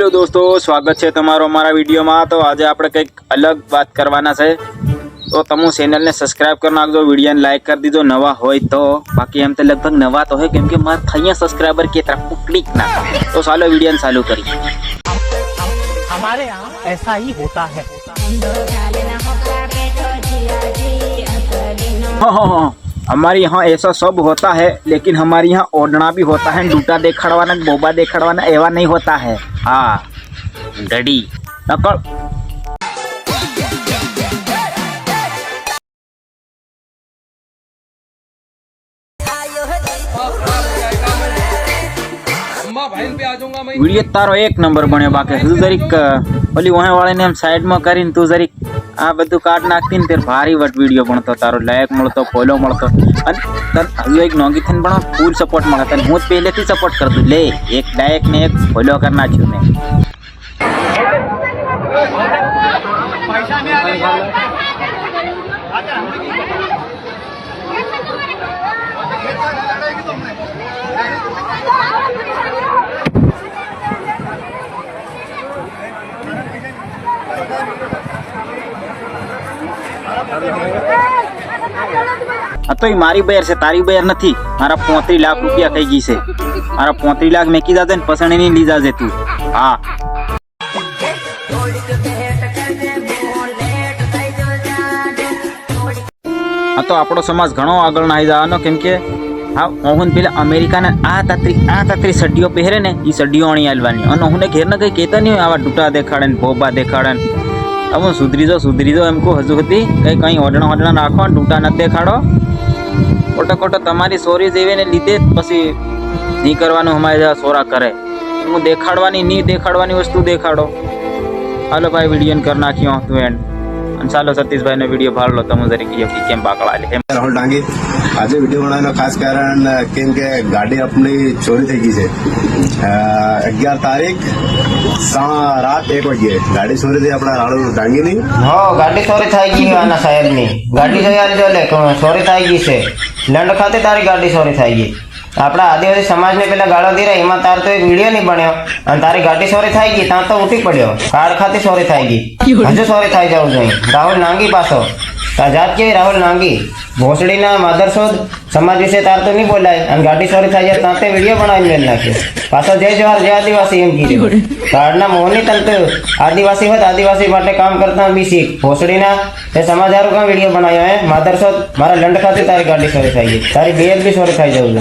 Hello દોસ્તો સ્વાગત છે તમારો અમારા વિડીયોમાં તો આજે આપણે કંઈક અલગ વાત કરવાના છે તો તમે ચેનલને સબસ્ક્રાઇબ કરી નાખજો વિડીયોને લાઈક કરી દીજો નવા હોય તો બાકી એમ તો લગભગ નવા તો હોય કેમ કે મારા અહીંયા સબસ્ક્રાઈબર કે તરફ ક્લિક ના કરે. તો ચાલો વિડીયોને ચાલુ કરી हमारे यहाँ ऐसा ही होता है हाँ हाँ हाँ हमारे यहाँ ऐसा सब होता है लेकिन हमारे यहाँ ओढ़ना भी होता है डूटा देखाड़वाना बोबा देखाड़वाना एवा नहीं होता है હા ઢડી નકળ વીડિયો તારો એક નંબર બન્યો બાકી હજુ જરીક ઓલી વહાણવાળાને એમ સાઈડમાં કરીને તું જરીક આ બધું કાર્ડ નાખતી ને ત્યારે ભારી વટ વીડિયો ભણતો તારો લાયક મળતો ફોલો મળતો. અને તને હજુ એક નોંગી થઈને પણ ફૂલ સપોર્ટ મળે. તને હું પહેલેથી સપોર્ટ કરતું લે, એક લાયક ને એક ફોલો કરી નાખ્યું મેં. આ તો મારી બેર છે, તારી બેર નથી. મારા પોત્રી લાખ રૂપિયા થઈ ગઈ છે. મારા પોત્રી લાખ મેકી જાજે ને પસંદ નહીં લીધા છે તું. હા. આ તો આપણો સમાજ ઘણો આગળ નાઈ જવાનો, કેમ કે, હા ઓહન પેલા અમેરિકાના આ તાત્રી આ તાત્રી સડીઓ પહેરે ને એ સડીઓ અણી આલવાની. અને હું ઘેર ને કઈ કહેતા નહીં આવા ડૂટા દેખાડે ને બોબા દેખાડે હવે સુધરી જો સુધરી જો એમ કહું હજુ હતી કંઈ કંઈ ઓઢણા ઓઢણા રાખો ને ડૂટા નથી દેખાડો. ખોટો ખોટો તમારી સોરી જેવી ને લીધે જ પછી નહીં કરવાનું અમારે સોરા કરે. હું દેખાડવાની, નહીં દેખાડવાની વસ્તુ દેખાડો. હાલો ભાઈ વીડિયો કરી નાખ્યો, તું એન્ડ અને ચાલો સતીશભાઈનો વીડિયો ભાર લો તમે જરી કહીએ કે કેમ બાકડા લે એમ. રાહુલ ડાંગી આજે વીડિયો બનાવવાનો ખાસ કારણ કેમ કે ગાડી આપણી ચોરી થઈ ગઈ છે. અગિયાર તારીખ રાત એક વાગે ગાડી ચોરી થઈ આપણા રાહુલ ડાંગીની. હો ગાડી ચોરી થઈ ગઈ આના સાહેબની. ગાડી ચોરી થઈ ગઈ છે. લંડ ખાતે તારી ગાડી ચોરી થઈ ગઈ. આપણા આદિવાસી સમાજને પેલા ગાળો દીરા એમાં તાર તો એક વીડિયો નહીં બન્યો. અને તારી ગાડી સોરી થઈ ગઈ ત્યાં તો ઉઠી પડ્યો. કાર ખાતે સોરી થઈ ગઈ. હજુ સોરી થઈ જવું જોઈએ રાહુલ નાંગી પાછો. તાર કે રાહુલ નાંગી ભોસડીના માધરસોદ સમાજ વિશે તાર તો નહીં બોલાય. અને ગાડી સોરી થાય તાતે વીડિયો બનાવી મેળ નાખ્યો પાછો જય જવાહર, જય આદિવાસી એમ કીધું. કાર્ડના મોહની તંત આદિવાસી હોત, આદિવાસી માટે કામ કરતા બી શીખ. ભોસડીના તે સમાજ હારું કામ વીડિયો બનાવ્યો, હે? માધરસોદ મારા લંડ ખાતે તારી ગાડી સોરી થઈ ગઈ તારી બે બી સોરી થઈ જવું